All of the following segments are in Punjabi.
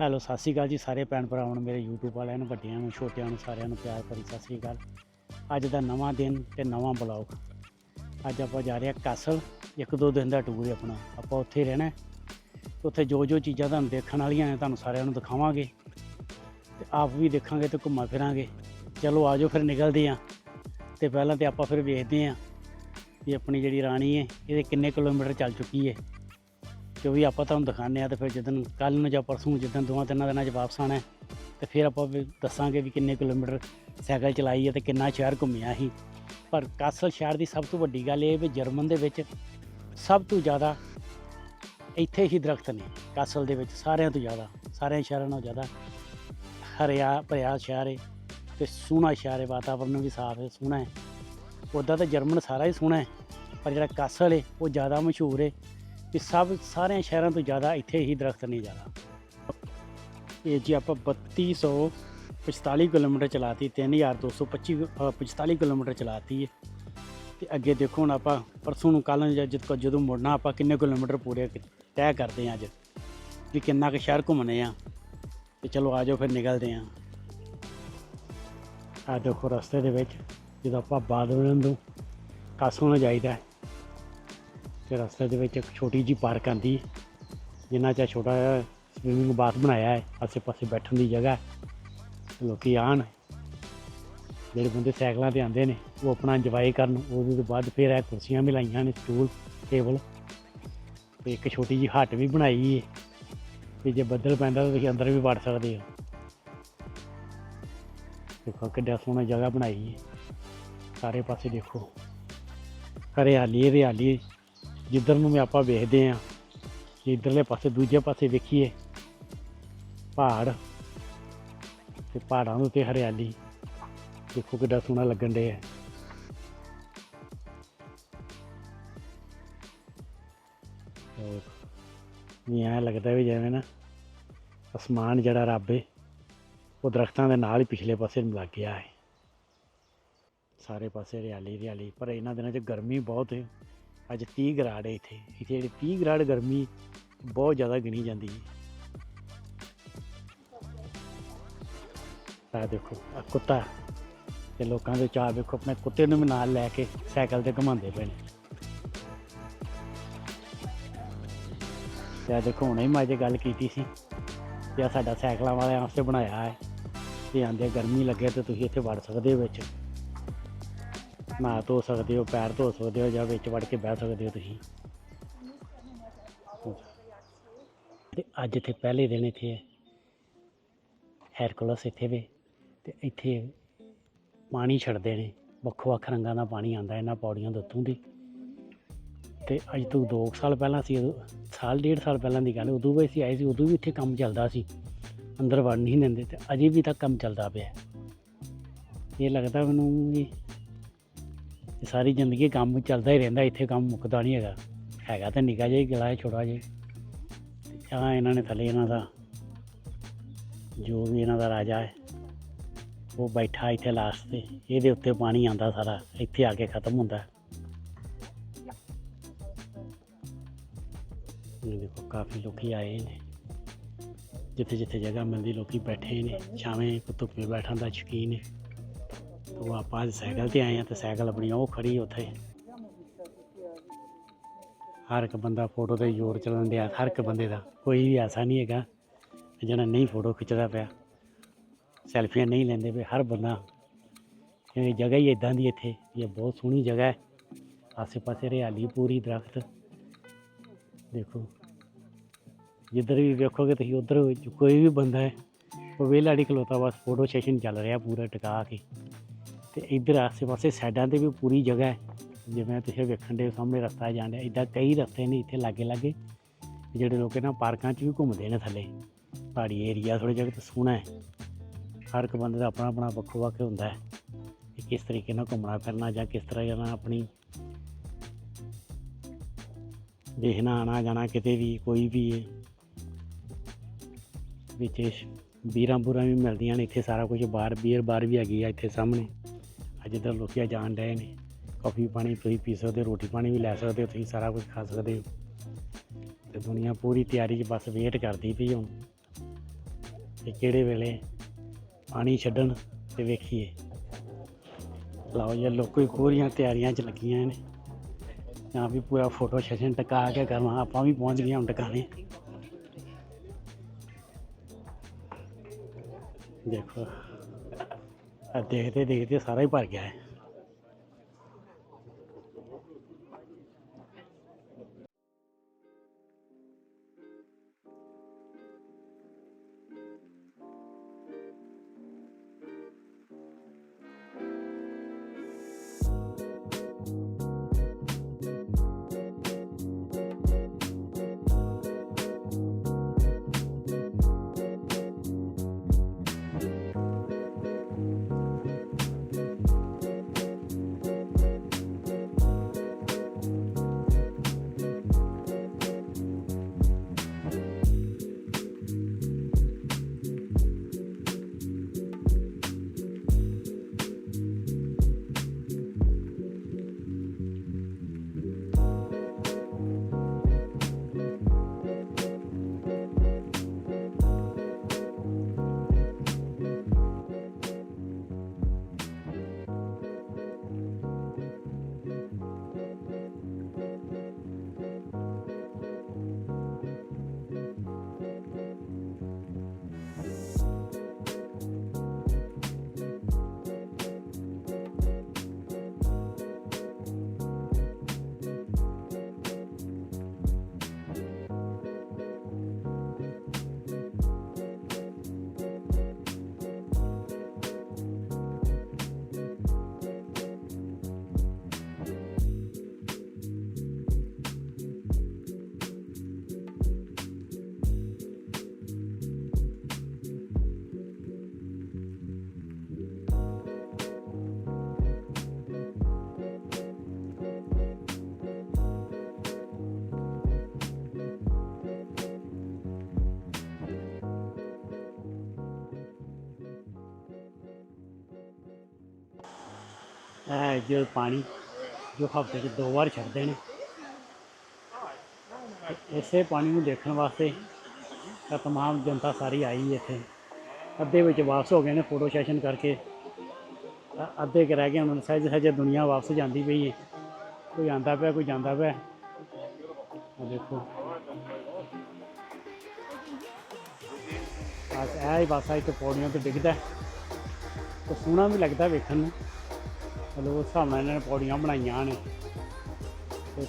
ਹੈਲੋ, ਸਤਿ ਸ਼੍ਰੀ ਅਕਾਲ ਜੀ ਸਾਰੇ ਭੈਣ ਭਰਾਵਾਂ ਨੂੰ ਮੇਰੇ YouTube ਵਾਲਿਆਂ ਨੂੰ, ਵੱਡਿਆਂ ਨੂੰ, ਛੋਟਿਆਂ ਨੂੰ, ਸਾਰਿਆਂ ਨੂੰ ਪਿਆਰ ਭਰੀ ਸਤਿ ਸ਼੍ਰੀ ਅਕਾਲ। ਅੱਜ ਦਾ ਨਵਾਂ ਦਿਨ ਤੇ ਨਵਾਂ ਬਲੌਗ। ਅੱਜ ਆਪਾਂ ਜਾ ਰਹੇ ਹਾਂ ਕਾਸਲ, ਇੱਕ ਦੋ ਦਿਨ ਦਾ ਟੂਰ ਹੈ ਆਪਣਾ। ਆਪਾਂ ਉੱਥੇ ਰਹਿਣਾ ਉੱਥੇ ਜੋ ਜੋ ਚੀਜ਼ਾਂ ਤੁਹਾਨੂੰ ਦੇਖਣ ਵਾਲੀਆਂ ਨੇ, ਤੁਹਾਨੂੰ ਸਾਰਿਆਂ ਨੂੰ ਦਿਖਾਵਾਂਗੇ। ਤੇ ਆਪ ਵੀ ਦੇਖਾਂਗੇ ਤੇ ਘੁੰਮਾ ਫਿਰਾਂਗੇ। ਚਲੋ, ਆਜੋ ਫਿਰ ਨਿਕਲਦੇ ਹਾਂ। ਤੇ ਪਹਿਲਾਂ ਤੇ ਆਪਾਂ ਫਿਰ ਵੇਖਦੇ ਹਾਂ ਵੀ ਆਪਣੀ ਜਿਹੜੀ ਰਾਣੀ ਹੈ, ਇਹਦੇ ਕਿੰਨੇ ਕਿਲੋਮੀਟਰ ਚੱਲ ਚੁੱਕੀ ਹੈ। ਜੋ ਵੀ ਆਪਾਂ ਤੁਹਾਨੂੰ ਦਿਖਾਉਂਦੇ ਆ ਤੇ ਫਿਰ ਜਦੋਂ ਕੱਲ ਨੂੰ ਜਾਂ ਪਰਸੋਂ ਜਦੋਂ ਦੋਵਾਂ ਤਿੰਨਾਂ ਦਿਨਾਂ 'ਚ ਵਾਪਸ ਆਣਾ ਹੈ, ਤੇ ਫਿਰ ਆਪਾਂ ਵੀ ਦੱਸਾਂਗੇ ਵੀ ਕਿੰਨੇ ਕਿਲੋਮੀਟਰ ਸਾਈਕਲ ਚਲਾਈ ਹੈ ਤੇ ਕਿੰਨਾ ਸ਼ਹਿਰ ਘੁੰਮਿਆ ਸੀ। ਪਰ ਕਾਸਲ ਸ਼ਹਿਰ ਦੀ ਸਭ ਤੋਂ ਵੱਡੀ ਗੱਲ ਇਹ ਵੀ ਜਰਮਨ ਦੇ ਵਿੱਚ ਸਭ ਤੋਂ ਜ਼ਿਆਦਾ ਇੱਥੇ ਹੀ ਦਰਖਤ ਨੇ, ਕਾਸਲ ਦੇ ਵਿੱਚ ਸਾਰਿਆਂ ਤੋਂ ਜ਼ਿਆਦਾ, ਸਾਰਿਆਂ ਸ਼ਹਿਰਾਂ ਨਾਲੋਂ ਜ਼ਿਆਦਾ। ਹਰਿਆ ਭਰਿਆ ਸ਼ਹਿਰ ਹੈ ਤੇ ਸੋਹਣਾ ਸ਼ਹਿਰ ਹੈ ਵਾਤਾਵਰਨ ਵੀ ਸਾਫ਼ ਹੈ ਸੋਹਣਾ ਹੈ ਉੱਦਾਂ ਤਾਂ ਜਰਮਨ ਸਾਰਾ ਹੀ ਸੋਹਣਾ ਹੈ ਪਰ ਜਿਹੜਾ ਕਾਸਲ ਹੈ ਉਹ ਜ਼ਿਆਦਾ ਮਸ਼ਹੂਰ ਹੈ ਕਿ ਸਭ ਸਾਰਿਆਂ ਸ਼ਹਿਰਾਂ ਤੋਂ ਜ਼ਿਆਦਾ ਇੱਥੇ ਹੀ ਦਰਖਤ ਨੇ ਜ਼ਿਆਦਾ। ਇਹ ਜੀ ਆਪਾਂ 3245 ਕਿਲੋਮੀਟਰ ਚਲਾਤੀ 3225 ਅ, 45 ਕਿਲੋਮੀਟਰ ਚਲਾਤੀ ਹੈ ਤੇ ਅੱਗੇ ਦੇਖੋ ਹੁਣ ਆਪਾਂ ਪਰਸੋਂ ਨੂੰ ਕੱਲ੍ਹ ਨੂੰ ਜਾਂ ਜਦ ਜਦੋਂ ਮੁੜਨਾ ਆਪਾਂ ਕਿੰਨੇ ਕਿਲੋਮੀਟਰ ਪੂਰੇ ਤੈਅ ਕਰਦੇ ਹਾਂ ਅੱਜ ਵੀ ਕਿੰਨਾ ਕੁ ਸ਼ਹਿਰ ਘੁੰਮਣੇ ਆ। ਤੇ ਚਲੋ ਆਜੋ ਫਿਰ ਨਿਕਲਦੇ ਹਾਂ ਆ ਦੇਖੋ ਰਸਤੇ ਦੇ ਵਿੱਚ ਜਦੋਂ ਆਪਾਂ ਬਾਦਲ ਤੋਂ ਕਾਸੋਂ ਨੂੰ ਜਾਈਦਾ ਤੇ ਰਸਤੇ ਦੇ ਵਿੱਚ ਇੱਕ ਛੋਟੀ ਜੀ ਪਾਰਕ ਆਂਦੀ। ਜਿੰਨਾ ਚਾ ਛੋਟਾ ਜਿਹਾ ਸਵਿਮਿੰਗ ਬਾਥ ਬਣਾਇਆ ਹੈ ਆਸੇ ਪਾਸੇ ਬੈਠਣ ਦੀ ਜਗ੍ਹਾ ਹੈ। ਲੋਕੀ ਆਣ ਜਿਹੜੇ ਬੰਦੇ ਸਾਈਕਲਾਂ ਤੇ ਆਉਂਦੇ ਨੇ, ਉਹ ਆਪਣਾ ਇੰਜੋਏ ਕਰਨ। ਉਹਦੇ ਤੋਂ ਬਾਅਦ ਫਿਰ ਇਹ ਕੁਰਸੀਆਂ ਵੀ ਲਾਈਆਂ ਨੇ ਸਟੂਲ ਟੇਬਲ ਤੇ ਇੱਕ ਛੋਟੀ ਜੀ ਹੱਟ ਵੀ ਬਣਾਈ ਹੈ। ਵੀ ਜੇ ਬੱਦਲ ਪੈਂਦਾ ਤਾਂ ਤੁਸੀਂ ਅੰਦਰ ਵੀ ਵੜ ਸਕਦੇ ਹੋ। ਦੇਖੋ ਕਿੱਡਾ ਸੋਹਣਾ ਜਗ੍ਹਾ ਬਣਾਈ ਹੈ। ਸਾਰੇ ਪਾਸੇ ਦੇਖੋ। ਹਰਿਆਲੀ ਹਰਿਆਲੀ। ਜਿੱਧਰ ਨੂੰ ਵੀ ਆਪਾਂ ਵੇਖਦੇ ਹਾਂ, ਜੇ ਇੱਧਰਲੇ ਪਾਸੇ ਦੂਜੇ ਪਾਸੇ ਵੇਖੀਏ, ਪਹਾੜ ਤੇ ਪਹਾੜਾਂ ਦੇ ਉੱਤੇ ਹਰਿਆਲੀ, ਦੇਖੋ ਕਿੱਡਾ ਸੋਹਣਾ ਲੱਗਣ ਡਿਆ ਹੈ। ਵੀ ਐਂ ਲੱਗਦਾ ਵੀ ਜਿਵੇਂ ਨਾ ਅਸਮਾਨ ਜਿਹੜਾ ਰੱਬ ਏ, ਉਹ ਦਰਖਤਾਂ ਦੇ ਨਾਲ ਹੀ ਪਿਛਲੇ ਪਾਸੇ ਨੂੰ ਲੱਗ ਗਿਆ ਹੈ। ਸਾਰੇ ਪਾਸੇ ਹਰਿਆਲੀ ਹਰਿਆਲੀ, ਪਰ ਇਹਨਾਂ ਦਿਨਾਂ 'ਚ ਗਰਮੀ ਬਹੁਤ ਹੈ ਅੱਜ 30 ਗ੍ਰਾਡ ਹੈ ਇੱਥੇ। ਇੱਥੇ ਜਿਹੜੀ 30 ਗ੍ਰਾਡ ਗਰਮੀ ਬਹੁਤ ਜ਼ਿਆਦਾ ਗਿਣੀ ਜਾਂਦੀ ਹੈ। ਆ ਦੇਖੋ ਆ ਕੁੱਤਾ ਤੇ ਲੋਕਾਂ ਦੇ ਚਾਹ ਵੇਖੋ, ਆਪਣੇ ਕੁੱਤੇ ਨੂੰ ਵੀ ਨਾਲ ਲੈ ਕੇ ਸਾਈਕਲ ਤੇ ਘੁਮਾਉਂਦੇ ਪਏ ਨੇ। ਤੇ ਆ ਦੇਖੋ, ਹੁਣੇ ਹੀ ਮੈਂ ਜੇ ਗੱਲ ਕੀਤੀ ਸੀ ਕਿ ਆ ਸਾਡਾ ਸਾਈਕਲਾਂ ਵਾਲਿਆਂ ਵਾਸਤੇ ਬਣਾਇਆ ਹੈ। ਤੇ ਆਂਦੇ ਗਰਮੀ ਲੱਗੇ ਤੇ ਤੁਸੀਂ ਇੱਥੇ ਵੜ ਸਕਦੇ ਹੋ ਵਿੱਚ। ਨਹਾ ਧੋ ਸਕਦੇ ਹੋ, ਪੈਰ ਧੋ ਸਕਦੇ ਹੋ ਜਾਂ ਵਿੱਚ ਵੜ ਕੇ ਬਹਿ ਸਕਦੇ ਹੋ ਤੁਸੀਂ। ਤੇ ਅੱਜ ਇੱਥੇ ਪਹਿਲੇ ਦਿਨ ਇੱਥੇ ਹੈਰਕੁਲਸ ਇੱਥੇ ਵੀ ਤੇ ਇੱਥੇ ਪਾਣੀ ਛੱਡਦੇ ਨੇ। ਵੱਖੋ ਵੱਖ ਰੰਗਾਂ ਦਾ ਪਾਣੀ ਆਂਦਾ ਇਹਨਾਂ ਪੌੜੀਆਂ ਦੇ ਉੱਤੋਂ ਦੀ। ਤੇ ਅੱਜ ਤੋਂ 2 ਸਾਲ ਪਹਿਲਾਂ ਸੀ ਸਾਲ ਡੇਢ ਸਾਲ ਪਹਿਲਾਂ ਦੀ ਗੱਲ ਉਦੋਂ ਵੀ ਅਸੀਂ ਆਏ ਸੀ, ਉਦੋਂ ਵੀ ਇੱਥੇ ਕੰਮ ਚੱਲਦਾ ਸੀ। ਅੰਦਰ ਵੜ ਨਹੀਂ ਦਿੰਦੇ ਤੇ ਅਜੇ ਵੀ ਤੱਕ ਕੰਮ ਚੱਲਦਾ ਪਿਆ। ਇਹ ਲੱਗਦਾ ਮੈਨੂੰ ਵੀ ਸਾਰੀ ਜ਼ਿੰਦਗੀ ਕੰਮ ਚੱਲਦਾ ਹੀ ਰਹਿੰਦਾ, ਇੱਥੇ ਕੰਮ ਮੁੱਕਦਾ ਨਹੀਂ ਹੈਗਾ। ਹੈਗਾ ਤਾਂ ਨਿੱਕਾ ਜਿਹਾ ਹੀ ਕਿਲਾ ਹੈ, ਛੋਟਾ ਜਿਹਾ। ਆ ਇਹਨਾਂ ਨੇ ਥੱਲੇ ਇਹਨਾਂ ਦਾ, ਜੋ ਵੀ ਇਹਨਾਂ ਦਾ ਰਾਜਾ ਹੈ, ਉਹ ਬੈਠਾ ਇੱਥੇ ਲਾਸਟ ਤੇ, ਇਹਦੇ ਉੱਤੇ ਪਾਣੀ ਆਂਦਾ ਸਾਰਾ, ਇੱਥੇ ਆ ਕੇ ਖਤਮ ਹੁੰਦਾ। ਇਹ ਦੇਖੋ, ਕਾਫੀ ਲੋਕੀ ਆਏ ਨੇ। ਜਿੱਥੇ ਜਿੱਥੇ ਜਗ੍ਹਾ ਮਿਲਦੀ, ਲੋਕੀ ਬੈਠੇ ਨੇ, ਛਾਵੇਂ ਧੁੱਪੇ ਬੈਠਣ ਦਾ ਸ਼ੌਕੀਨ ਹੈ ਉਹ ਆਪਾਂ ਅੱਜ ਸਾਈਕਲ ਤੇ ਆਏ ਆ ਤੇ ਸਾਈਕਲ ਆਪਣੀ ਉਹ ਖੜੀ ਉੱਥੇ। ਹਰ ਇੱਕ ਬੰਦਾ ਫੋਟੋ ਤੇ ਜ਼ੋਰ ਚੱਲਣ ਡਿਆ, ਹਰ ਇੱਕ ਬੰਦੇ ਦਾ। ਕੋਈ ਵੀ ਐਸਾ ਨਹੀਂ ਹੈਗਾ ਜਿਹੜਾ ਨਹੀਂ ਫੋਟੋ ਖਿੱਚਦਾ ਪਿਆ। ਸੈਲਫੀਆਂ ਨਹੀਂ ਲੈਂਦੇ ਪਏ, ਹਰ ਬੰਦਾ। ਇਹ ਜਗ੍ਹਾ ਹੀ ਇਦਾਂ ਦੀ ਇੱਥੇ, ਇਹ ਬਹੁਤ ਸੋਹਣੀ ਜਗ੍ਹਾ ਹੈ। ਆਸੇ ਪਾਸੇ ਹਰਿਆਲੀ ਪੂਰੀ, ਦਰਖਤ। ਦੇਖੋ, ਜਿੱਧਰ ਵੀ ਵੇਖੋਗੇ ਤੁਸੀਂ, ਉਧਰ ਕੋਈ ਵੀ ਬੰਦਾ ਹੈ, ਉਹ ਵਿਹਲਾ ਨਹੀਂ ਖਲੋਤਾ, ਬਸ ਫੋਟੋ ਸੈਸ਼ਨ ਚੱਲ ਰਿਹਾ ਪੂਰਾ ਟਿਕਾ ਕੇ। ਤੇ ਇੱਧਰ ਆਸੇ ਪਾਸੇ ਸਾਈਡਾਂ ਤੇ ਵੀ ਪੂਰੀ ਜਗ੍ਹਾ ਹੈ। ਜਿਵੇਂ ਤੁਸੀਂ ਵੇਖਣ ਦੇ ਸਾਹਮਣੇ ਰਸਤਾ ਜਾਣ ਡਿਆ ਇਦਾਂ ਕਈ ਰਸਤੇ ਨੇ ਇੱਥੇ ਲਾਗੇ ਲਾਗੇ ਜਿਹੜੇ ਲੋਕ ਇਹਨਾਂ ਪਾਰਕਾਂ 'ਚ ਵੀ ਘੁੰਮਦੇ ਨੇ ਥੱਲੇ। ਪਹਾੜੀ ਏਰੀਆ ਥੋੜੀ ਜਗ੍ਹਾ ਤੇ ਸੋਹਣਾ ਹੈ। ਹਰ ਇੱਕ ਬੰਦੇ ਦਾ ਆਪਣਾ ਆਪਣਾ ਵੱਖੋ ਵੱਖ ਹੁੰਦਾ ਹੈ। ਕਿ ਕਿਸ ਤਰੀਕੇ ਨਾਲ ਘੁੰਮਣਾ ਫਿਰਨਾ ਜਾਂ ਕਿਸ ਤਰ੍ਹਾਂ ਜਾਣਾ ਆਪਣੀ ਦੇਖਣਾ ਆਣਾ ਜਾਣਾ ਕਿਤੇ ਵੀ, ਕੋਈ ਵੀ ਹੈ ਵਿੱਚ ਬੀਰਾਂ ਬੂਰਾਂ ਵੀ ਮਿਲਦੀਆਂ ਨੇ। ਇੱਥੇ ਸਾਰਾ ਕੁਝ ਬਾਰ ਬੀਅਰ ਬਾਰ ਵੀ ਹੈਗੀ ਆ ਇੱਥੇ ਸਾਹਮਣੇ। ਅੱਜ ਇੱਧਰ ਲੋਕੀ ਜਾਣ ਡਏ ਨੇ ਕਾਫੀ ਪਾਣੀ ਤੁਸੀਂ ਪੀ ਸਕਦੇ ਹੋ, ਰੋਟੀ ਪਾਣੀ ਵੀ ਲੈ ਸਕਦੇ ਹੋ, ਤੁਸੀਂ ਸਾਰਾ ਕੁਝ ਖਾ ਸਕਦੇ ਹੋ। ਤੇ ਦੁਨੀਆ ਪੂਰੀ ਤਿਆਰੀ 'ਚ ਬਸ ਵੇਟ ਕਰਦੀ ਪਈ ਹੁਣ ਤੇ ਕਿਹੜੇ ਵੇਲੇ ਪਾਣੀ ਛੱਡਣ ਤੇ ਵੇਖੀਏ। ਲਓ ਜੀ, ਲੋਕੀ ਪੂਰੀਆਂ ਤਿਆਰੀਆਂ 'ਚ ਲੱਗੀਆਂ ਨੇ। ਜਾਂ ਵੀ ਪੂਰਾ ਫੋਟੋ ਸੈਸ਼ਨ ਟਿਕਾ ਕੇ ਕਰਨਾ ਆਪਾਂ ਵੀ ਪਹੁੰਚ ਗਏ ਹੁਣ ਟਿਕਾਣੇ। ਦੇਖੋ। ਦੇਖਦੇ ਦੇਖਦੇ ਸਾਰਾ ਹੀ ਭਰ ਗਿਆ ਹੈ। ਜੋ ਪਾਣੀ ਜੋ ਹਫ਼ਤੇ 'ਚ ਦੋ ਵਾਰ ਛੱਡਦੇ ਨੇ। ਇਸੇ ਪਾਣੀ ਨੂੰ ਦੇਖਣ ਵਾਸਤੇ ਤਾਂ ਤਮਾਮ ਜਨਤਾ ਸਾਰੀ ਆਈ ਇੱਥੇ। ਅੱਧੇ ਵਿੱਚ ਵਾਪਸ ਹੋ ਗਏ ਨੇ ਫੋਟੋ ਸੈਸ਼ਨ ਕਰਕੇ। ਤਾਂ ਅੱਧੇ ਕੁ ਰਹਿ ਗਏ ਹੁਣ ਨੂੰ ਸਹਿਜ ਸਹਿਜ ਦੁਨੀਆ ਵਾਪਸ ਜਾਂਦੀ ਪਈ ਹੈ ਕੋਈ ਆਂਦਾ ਪਿਆ, ਕੋਈ ਜਾਂਦਾ ਪਿਆ। ਆ ਦੇਖੋ। ਬਸ ਇਹ ਹੀ ਬਸ ਇੱਥੇ ਪੌੜੀਆਂ ਤੇ ਡਿੱਗਦਾ। ਹੈ। ਤੇ ਸੋਹਣਾ ਵੀ ਲੱਗਦਾ ਵੇਖਣ ਨੂੰ। ਚਲੋ ਉਸ ਹਿਸਾਬ ਨਾਲ ਇਹਨਾਂ ਨੇ ਪੌੜੀਆਂ ਬਣਾਈਆਂ ਨੇ। ਤੇ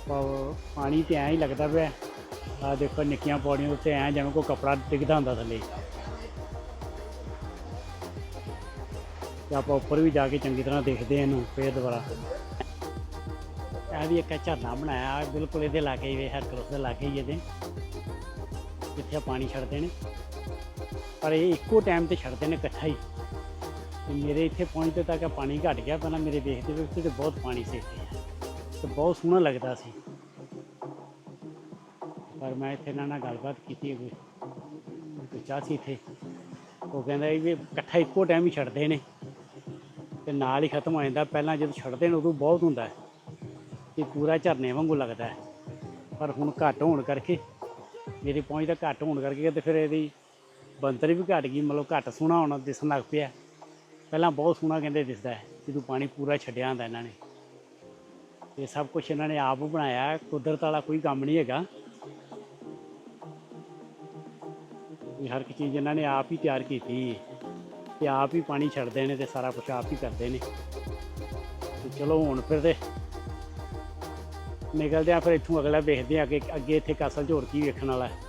ਪਾਣੀ ਤੇ ਐਂ ਹੀ ਲੱਗਦਾ ਪਿਆ। ਆ ਦੇਖੋ ਨਿੱਕੀਆਂ ਪੌੜੀਆਂ ਉੱਤੇ ਐਂ ਜਿਵੇਂ ਕੋਈ ਕਪੜਾ ਡਿੱਗਦਾ ਹੁੰਦਾ ਥੱਲੇ। ਤੇ ਆਪਾਂ ਉੱਪਰ ਵੀ ਜਾ ਕੇ ਚੰਗੀ ਤਰ੍ਹਾਂ ਦੇਖਦੇ ਹਾਂ ਇਹਨੂੰ ਫੇਰ ਦੁਬਾਰਾ। ਇਹ ਵੀ ਇੱਕ ਝਰਨਾ ਬਣਾਇਆ ਬਿਲਕੁਲ ਇਹਦੇ ਲਾਗੇ ਹੀ ਹਰਕਰੋਸ ਦੇ ਲਾਗੇ ਹੀ ਇਹਦੇ। ਜਿੱਥੇ ਪਾਣੀ ਛੱਡਦੇ ਨੇ। ਪਰ ਇਹ ਇੱਕੋ ਟਾਈਮ ਤੇ ਛੱਡਦੇ ਨੇ ਇਕੱਠਾ ਹੀ। ਤੇ ਮੇਰੇ ਇੱਥੇ ਪਹੁੰਚਦੇ ਤੱਕ ਪਾਣੀ ਘਟ ਗਿਆ। ਪਹਿਲਾਂ ਮੇਰੇ ਦੇਖਦੇ ਵੇਖਦੇ ਤੇ ਬਹੁਤ ਪਾਣੀ ਸੀ। ਇੱਥੇ ਤੇ ਬਹੁਤ ਸੋਹਣਾ ਲੱਗਦਾ ਸੀ। ਪਰ ਮੈਂ ਇੱਥੇ ਇਹਨਾਂ ਨਾਲ ਗੱਲਬਾਤ ਕੀਤੀ ਕੋਈ ਕੋਈ ਚਾਹ ਸੀ ਇੱਥੇ। ਉਹ ਕਹਿੰਦਾ ਸੀ ਵੀ ਇਕੱਠਾ ਇੱਕੋ ਟਾਈਮ ਹੀ ਛੱਡਦੇ ਨੇ। ਤੇ ਨਾਲ ਹੀ ਖਤਮ ਹੋ ਜਾਂਦਾ। ਪਹਿਲਾਂ ਜਦੋਂ ਛੱਡਦੇ ਨੇ ਉਦੋਂ ਬਹੁਤ ਹੁੰਦਾ ਹੈ। ਕਿ ਪੂਰਾ ਝਰਨੇ ਵਾਂਗੂ ਲੱਗਦਾ ਹੈ। ਪਰ ਹੁਣ ਘੱਟ ਹੋਣ ਕਰਕੇ, ਮੇਰੀ ਪਹੁੰਚ ਤਾਂ ਘੱਟ ਹੋਣ ਕਰਕੇ ਤੇ ਫਿਰ ਇਹਦੀ ਬੰਤਰ ਵੀ ਘਟ ਗਈ। ਮਤਲਬ ਘੱਟ ਸੋਹਣਾ ਹੋਣਾ ਦਿਸਣ ਲੱਗ ਪਿਆ। ਪਹਿਲਾਂ ਬਹੁਤ ਸੋਹਣਾ ਕਹਿੰਦੇ ਦਿਸਦਾ ਹੈ, ਜਦੋਂ ਪਾਣੀ ਪੂਰਾ ਛੱਡਿਆ ਹੁੰਦਾ ਇਹਨਾਂ ਨੇ। ਇਹ ਸਭ ਕੁਝ ਇਹਨਾਂ ਨੇ ਆਪ ਬਣਾਇਆ, ਕੁਦਰਤ ਵਾਲਾ ਕੋਈ ਕੰਮ ਨਹੀਂ ਹੈਗਾ। ਇਹ ਹਰ ਇੱਕ ਚੀਜ਼ ਇਹਨਾਂ ਨੇ ਆਪ ਹੀ ਤਿਆਰ ਕੀਤੀ। ਹੈ ਤੇ ਆਪ ਹੀ ਪਾਣੀ ਛੱਡਦੇ ਨੇ ਤੇ ਸਾਰਾ ਕੁਝ ਆਪ ਹੀ ਕਰਦੇ ਨੇ। ਤੇ ਚਲੋ ਹੁਣ ਫਿਰ ਤੇ ਨਿਕਲਦੇ ਆ ਫਿਰ ਇੱਥੋਂ ਅਗਲਾ ਵੇਖਦੇ ਆ ਕਿ ਅੱਗੇ ਇੱਥੇ ਕਾਸਲ 'ਚ ਹੋਰ ਕੀ ਵੇਖਣ ਵਾਲਾ ਹੈ।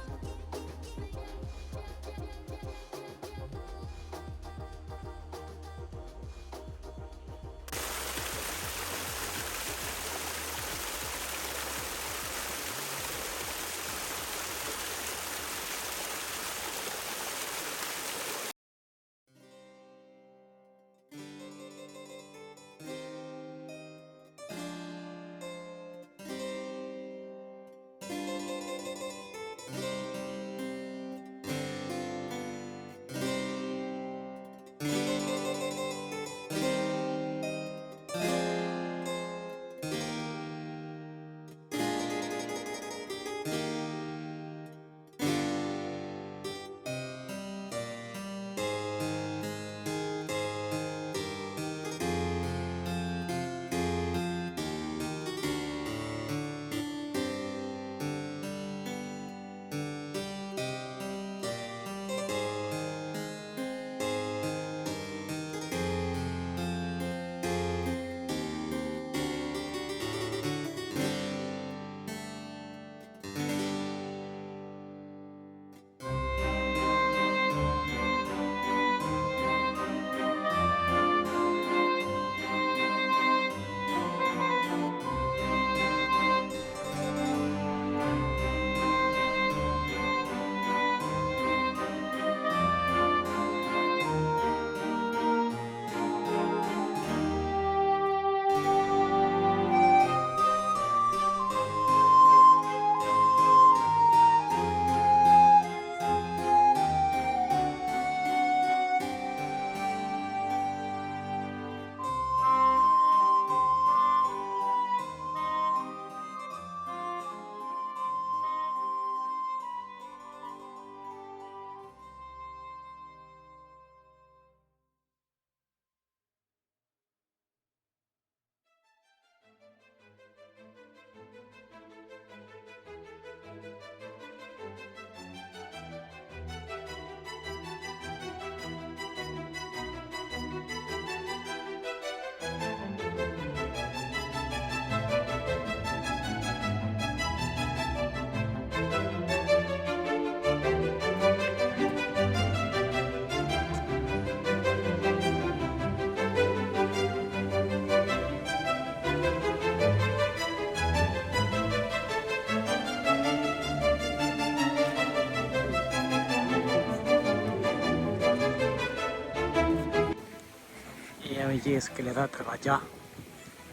ਜੀ ਇਸ ਕਿਲੇ ਦਾ ਦਰਵਾਜ਼ਾ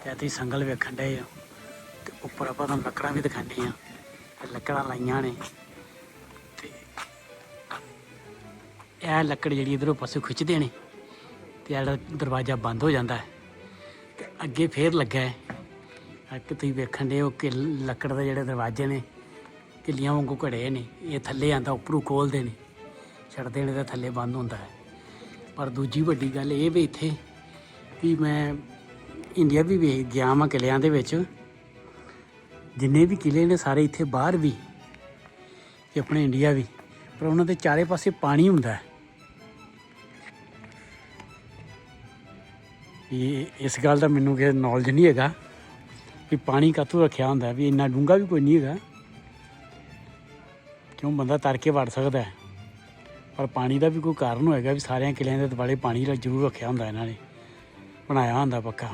ਤੇ ਇੱਥੇ ਸੰਗਲ ਵੇਖਣ ਡਏ ਆ ਤੇ ਉੱਪਰ ਆਪਾਂ ਤੁਹਾਨੂੰ ਲੱਕੜਾਂ ਵੀ ਦਿਖਾਉਂਦੇ ਆ। ਲੱਕੜਾਂ ਲਾਈਆਂ ਨੇ। ਤੇ ਇਹ ਲੱਕੜ ਜਿਹੜੀ ਇਧਰੋਂ ਪਾਸੇ ਖਿੱਚਦੇ ਨੇ ਤੇ ਇਹ ਦਰਵਾਜ਼ਾ ਬੰਦ ਹੋ ਜਾਂਦਾ ਹੈ। ਤੇ ਅੱਗੇ ਫੇਰ ਲੱਗਾ ਹੈ। ਆ ਤੁਸੀਂ ਵੇਖਣ ਦੇ ਉਹ ਕਿ ਲੱਕੜ ਦੇ ਜਿਹੜੇ ਦਰਵਾਜ਼ੇ ਨੇ, ਕਿੱਲੀਆਂ ਵਾਂਗੂ ਘੜੇ ਨੇ। ਇਹ ਥੱਲੇ ਆਂਦਾ ਉੱਪਰੋਂ ਖੋਲਦੇ ਨੇ। ਛੱਡਦੇ ਨੇ ਤਾਂ ਥੱਲੇ ਬੰਦ ਹੁੰਦਾ ਹੈ। ਪਰ ਦੂਜੀ ਵੱਡੀ ਗੱਲ ਇਹ ਵੀ ਇੱਥੇ ਵੀ ਮੈਂ ਇੰਡੀਆ ਵੀ ਵੇਖ ਗਿਆ ਵਾਂ ਕਿਲਿਆਂ ਦੇ ਵਿੱਚ। ਜਿੰਨੇ ਵੀ ਕਿਲੇ ਨੇ ਸਾਰੇ ਇੱਥੇ ਬਾਹਰ ਵੀ ਤੇ ਆਪਣੇ ਇੰਡੀਆ ਵੀ, ਪਰ ਉਹਨਾਂ ਦੇ ਚਾਰੇ ਪਾਸੇ ਪਾਣੀ ਹੁੰਦਾ ਹੈ। ਇਹ ਇਸ ਗੱਲ ਦਾ ਮੈਨੂੰ ਕਿ ਨੌਲੇਜ ਨਹੀਂ ਹੈਗਾ ਵੀ ਪਾਣੀ ਕਾਤੋਂ ਰੱਖਿਆ ਹੁੰਦਾ ਵੀ ਇੰਨਾ ਡੂੰਘਾ ਵੀ ਕੋਈ ਨਹੀਂ ਹੈਗਾ। ਕਿਉਂ ਬੰਦਾ ਤਰ ਕੇ ਵੜ ਸਕਦਾ ਪਰ ਪਾਣੀ ਦਾ ਵੀ ਕੋਈ ਕਾਰਨ ਹੋਏਗਾ ਵੀ ਸਾਰਿਆਂ ਕਿਲਿਆਂ ਦੇ ਦੁਆਲੇ ਪਾਣੀ ਜ਼ਰੂਰ ਰੱਖਿਆ ਹੁੰਦਾ ਇਹਨਾਂ ਨੇ। ਬਣਾਇਆ ਹੁੰਦਾ ਪੱਕਾ।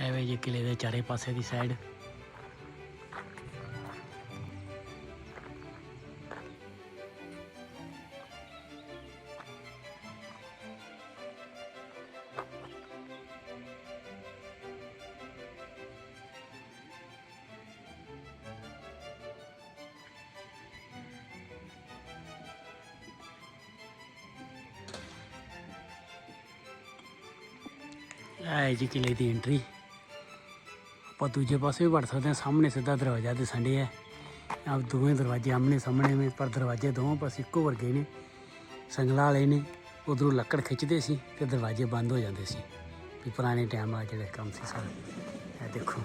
ਐਵੇਂ ਜੇ ਕਿਲੇ ਦੇ ਚਾਰੇ ਪਾਸੇ ਦੀ ਸਾਈਡ ਇਹ ਜੀ ਕਿਲੇ ਦੀ ਐਂਟਰੀ ਆਪਾਂ ਦੂਜੇ ਪਾਸੇ ਵੀ ਵੜ ਸਕਦੇ ਹਾਂ, ਸਾਹਮਣੇ ਸਿੱਧਾ ਦਰਵਾਜ਼ਾ ਦਿਸਣ ਡਿਆ ਹੈ। ਆਪ ਦੋਵੇਂ ਦਰਵਾਜ਼ੇ ਆਮਨੇ ਸਾਹਮਣੇ ਨੇ, ਪਰ ਦਰਵਾਜ਼ੇ ਦੋਵਾਂ ਪਾਸੇ ਇੱਕੋ ਵਰਗੇ ਨੇ। ਸੰਗਲਾ ਵਾਲੇ ਨੇ, ਉਧਰੋਂ ਲੱਕੜ ਖਿੱਚਦੇ ਸੀ ਤੇ ਦਰਵਾਜ਼ੇ ਬੰਦ ਹੋ ਜਾਂਦੇ ਸੀ। ਵੀ ਪੁਰਾਣੇ ਟਾਈਮ ਆ ਜਿਹੜਾ ਕੰਮ ਸੀ ਸਾਰਾ। ਇਹ ਦੇਖੋ।